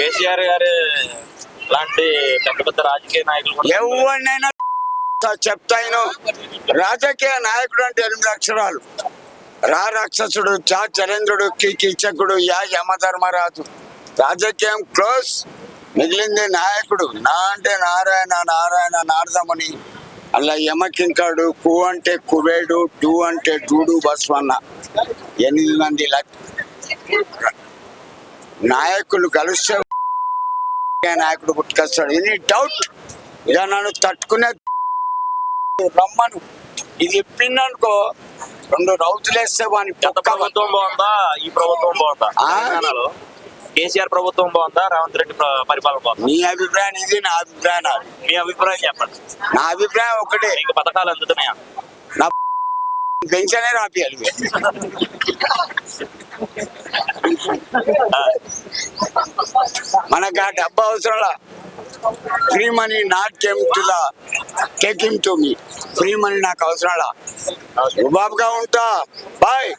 కేసీఆర్ గారు లాంటి పెద్ద పెద్ద రాజకీయ నాయకులు ఎవరినైనా చెప్తాను రాజకీయ నాయకుడు అంటే ఎనిమిది అక్షరాలు. రా రాక్షసుడు చా చరేంద్రుడు కి కీచకుడు యా యమధర్మరాజు. రాజకీయం క్లోజ్. మిగిలింది నాయకుడు. నా అంటే నారాయణ నారాయణ నారదముని. అలా యమకింకాడు కు అంటే కువేడు డు అంటే డూడు బస్వన్న. ఎనిమిది మంది లక్ష నాయకులు కలిస్తే నాయకుడు పుట్టుకొస్తాడు? ఎనీ డౌట్ ఇక నన్ను తట్టుకునే రమ్మను. ఇది ఇప్పిందనుకో రెండు రౌతులేస్తే వాని గత ప్రభుత్వం బాగుందా? ఈ ప్రభుత్వం బాగుందా? తెలంగాణలో? కేసీఆర్ ప్రభుత్వం బాగుందా? రేవంత్ రెడ్డి ప్ర- పరిపాలన బాగుందా? నీ అభిప్రాయం ఇది నా అభిప్రాయం నాది. మీ అభిప్రాయం చెప్పండి. నా అభిప్రాయం ఒకటే. మీకు పథకాలు అందుతున్నాయా? నా పెన్షనే రాపియాలి. మనకు ఆ డబ్బు అవసరంలా? Free money not came to the taking to me. Free money నాకు అవసరంలా? బాబుగా ఉంటా. బాయ్.